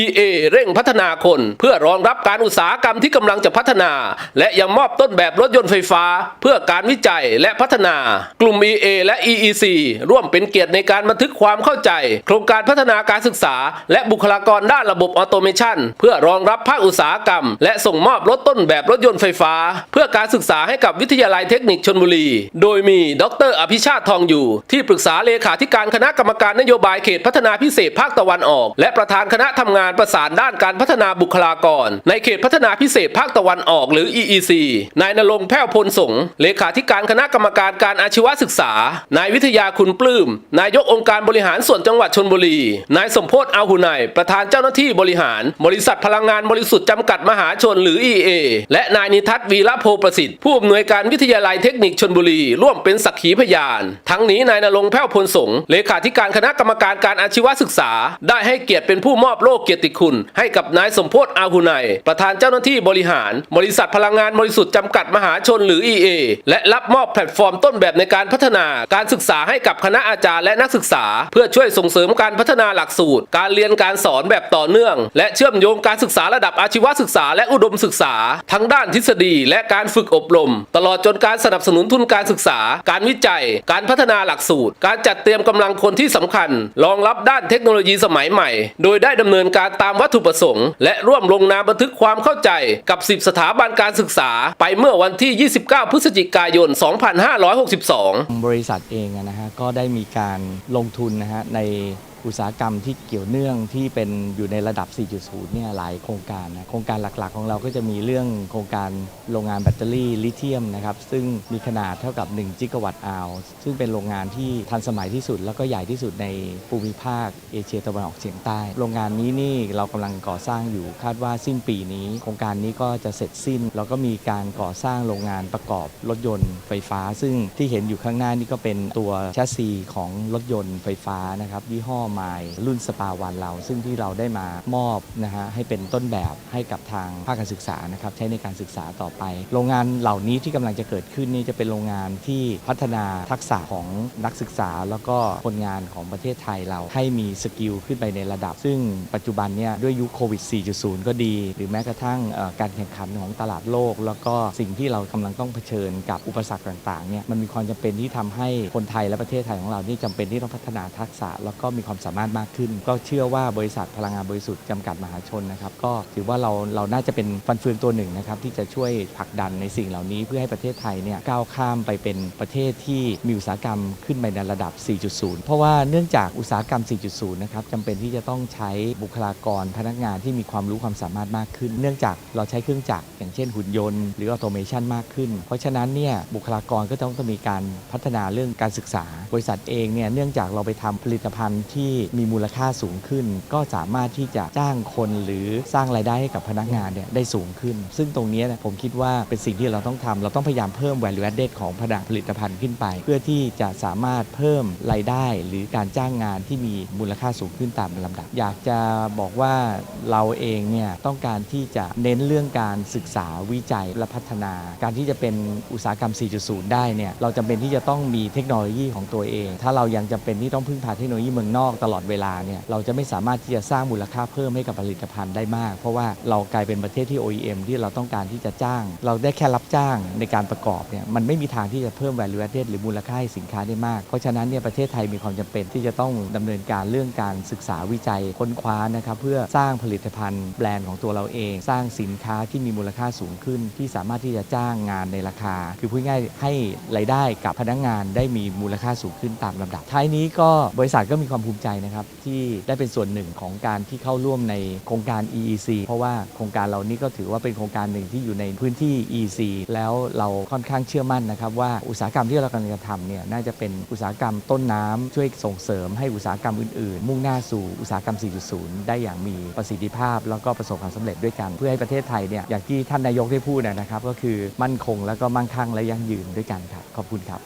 EA เร่งพัฒนาคน เพื่อรองรับการอุตสาหกรรมที่กำลังจะพัฒนา และยังมอบต้นแบบรถยนต์ไฟฟ้า เพื่อการวิจัยและพัฒนา กลุ่ม EA และ EEC ร่วมเป็นเกียรติในการบันทึกความเข้าใจ โครงการพัฒนาการศึกษา และบุคลากรด้านระบบออโตเมชันเพื่อรองรับภาคอุตสาหกรรม และส่งมอบรถต้นแบบรถยนต์ไฟฟ้า เพื่อการศึกษาให้กับวิทยาลัยเทคนิคชนบุรี โดยมีดร อภิชาติทองอยู่ ที่ปรึกษาเลขาธิการคณะกรรมการนโยบายเขตพัฒนาพิเศษภาคตะวันออก และประธานคณะทำงานนายประสานด้านการพัฒนาบุคลากร ในเขตพัฒนาพิเศษภาคตะวันออกหรือ EEC นายนรงแพ้วพลสงเลขาธิการคณะกรรมการการอาชีวศึกษา นายวิทยาคุณปลื้ม นายกองค์การบริหารส่วนจังหวัดชนบุรี นายสมโพศอาหุไนยประธานเจ้าหน้าที่บริหาร บริษัทพลังงานบริสุทธิ์จำกัดมหาชนหรือ EA และนายนิทัศน์วีระโพประสิทธิ์ผู้อำนวยการวิทยาลัยเทคนิคชนบุรี ร่วมเป็นสักขีพยาน ทั้งนี้นายนรงแพ้วพลสงเลขาธิการคณะกรรมการการอาชีวศึกษา ได้ให้เกียรติเป็นผู้มอบโล่เกียรติคุณ ให้กับนายสมโพศอาหุไนประธานเจ้าหน้าที่บริหาร บริษัทพลังงานบริสุทธิ์จำกัดมหาชนหรือ EA และรับมอบแพลตฟอร์มต้นแบบในการพัฒนา การศึกษาให้กับคณะอาจารย์และนักศึกษา เพื่อช่วยส่งเสริมการพัฒนาหลักสูตร การเรียนการสอนแบบต่อเนื่อง และเชื่อมโยงการศึกษาระดับอาชีวศึกษาและอุดมศึกษา ทั้งด้านทฤษฎีและการฝึกอบรม ตลอดจนการสนับสนุนทุนการศึกษา การวิจัย การพัฒนาหลักสูตร การจัดเตรียมกำลังคนที่สำคัญ รองรับด้านเทคโนโลยีสมัยใหม่ โดยได้ดำเนินการตามวัตถุประสงค์ และร่วมลงนามบันทึกความเข้าใจกับ 10 สถาบันการศึกษา ไปเมื่อวันที่ 29 พฤศจิกายน 2562 บริษัทเองนะฮะก็ได้มีการลงทุนนะฮะใน อุตสาหกรรมที่เกี่ยวเนื่องที่เป็นอยู่ในระดับ 4.0 เนี่ยหลายโครงการนะโครงการหลักๆ ของเราก็จะมีเรื่องโครงการโรงงานแบตเตอรี่ลิเธียมนะครับซึ่งมีขนาดเท่ากับ 1 จิกะวัตต์อาวซึ่งเป็นโรงงานที่ทันสมัยที่สุด แล้วก็ใหญ่ที่สุดในภูมิภาคเอเชียตะวันออกเฉียงใต้ โรงงานนี้นี่เรากำลังก่อสร้างอยู่คาดว่าสิ้นปีนี้ โครงการนี้ก็จะเสร็จสิ้น แล้วก็มีการก่อสร้างโรงงานประกอบรถยนต์ไฟฟ้า ซึ่งที่เห็นอยู่ข้างหน้านี่ก็เป็นตัวแชสซีของรถยนต์ไฟฟ้านะครับยี่ห้อไมล์รุ่นสปาวันเรา ซึ่งที่เราได้มามอบนะฮะให้เป็นต้นแบบให้กับทางภาคการศึกษานะครับใช้ในการศึกษาต่อไป โรงงานเหล่านี้ที่กำลังจะเกิดขึ้นนี่จะเป็นโรงงานที่พัฒนาทักษะของนักศึกษา แล้วก็คนงานของประเทศไทยเราให้มีสกิลขึ้นไปในระดับ ซึ่งปัจจุบันเนี่ยด้วยยุคโควิด 4.0 ก็ดี หรือแม้กระทั่งการแข่งขันของตลาดโลก แล้วก็สิ่งที่เรากำลังต้องเผชิญกับอุปสรรคต่างๆเนี่ยมันมีความจำเป็นที่ทำให้คนไทยและประเทศไทยของเรานี่จำเป็นที่ต้องพัฒนาทักษะแล้วก็มีความสามารถมากขึ้น ก็เชื่อว่าบริษัทพลังงานบริสุทธิ์จำกัดมหาชนนะครับ ก็ถือว่าเราเราน่าจะเป็นฟันเฟืองตัวหนึ่งนะครับที่จะช่วยผลักดันในสิ่งเหล่านี้ เพื่อให้ประเทศไทยเนี่ยก้าวข้ามไปเป็นประเทศที่มีอุตสาหกรรมขึ้นไปในระดับ 4.0 เพราะว่าเนื่องจากอุตสาหกรรม 4.0 นะครับจำเป็นที่จะต้องใช้บุคลากรพนักงานที่มีความรู้ความสามารถมากขึ้น เนื่องจากเราใช้เครื่องจักรอย่างเช่นหุ่นยนต์หรือออโตเมชันมากขึ้น เพราะฉะนั้นเนี่ยบุคลากรก็ต้องมีการพัฒนาเรื่องการศึกษา บริษัทเองเนี่ยเนื่องจากเราไปทำผลิตภัณฑ์ที่มีมูลค่าสูงขึ้น ก็สามารถที่จะจ้างคนหรือสร้างรายได้ให้กับพนักงานเนี่ยได้สูงขึ้น ซึ่งตรงนี้นผมคิดว่าเป็นสิ่งที่เราต้องทำเราต้องพยายามเพิ่ม value added ของผลิตผลิตภัณฑ์ขึ้นไป เพื่อที่จะสามารถเพิ่มรายได้หรือการจ้างงานที่มีมูลค่าสูงขึ้นตามลำดับ อยากจะบอกว่าเราเองเนี่ยต้องการที่จะเน้นเรื่องการศึกษาวิจัยและพัฒนา การที่จะเป็นอุตสาหกรรม 4.0 ได้เนี่ยเราจำเป็นที่จะต้องมีเทคโนโลยีของตัวเอง ถ้าเรายังจำเป็นที่ต้องพึ่งพาเทคโนโลยีเมืองนอกตลอดเวลาเนี่ยเราจะไม่สามารถที่จะสร้างมูลค่าเพิ่มให้กับผลิตภัณฑ์ได้มาก เพราะว่าเรากลายเป็นประเทศที่ OEM ที่เราต้องการที่จะจ้าง เราได้แค่รับจ้างในการประกอบเนี่ยมันไม่มีทางที่จะเพิ่ม value added หรือมูลค่าให้สินค้าได้มาก เพราะฉะนั้นเนี่ยประเทศไทยมีความจำเป็นที่จะต้องดำเนินการเรื่องการศึกษาวิจัยค้นคว้านะครับเพื่อสร้างผลิตภัณฑ์แบรนด์ของตัวเราเอง สร้างสินค้าที่มีมูลค่าสูงขึ้น ที่สามารถที่จะจ้างงานในราคา คือพูดง่ายให้รายได้กับพนักงานได้มีมูลค่าสูงขึ้นตามลำดับท้ายนี้ก็บริษัทก็มีความภูมิใจนะครับที่ได้เป็นส่วนหนึ่งของการที่เข้าร่วมในโครงการ EEC เพราะว่าโครงการเรานี้ก็ถือว่าเป็นโครงการหนึ่งที่อยู่ในพื้นที่ EEC แล้วเราค่อนข้างเชื่อมั่นนะครับว่าอุตสาหกรรมที่เรากำลังจะทำเนี่ยน่าจะเป็นอุตสาหกรรมต้นน้ำช่วยส่งเสริมให้อุตสาหกรรมอื่นๆ มุ่งหน้าสู่อุตสาหกรรม 4.0 ได้อย่างมีประสิทธิภาพ แล้วก็ประสบความสำเร็จด้วยกันเพื่อให้ประเทศไทยเนี่ยอย่างที่ท่านนายกได้พูดนะครับก็คือมั่นคงแล้วก็มั่งคั่งและยั่งยืนด้วยกันครับขอบคุณครับ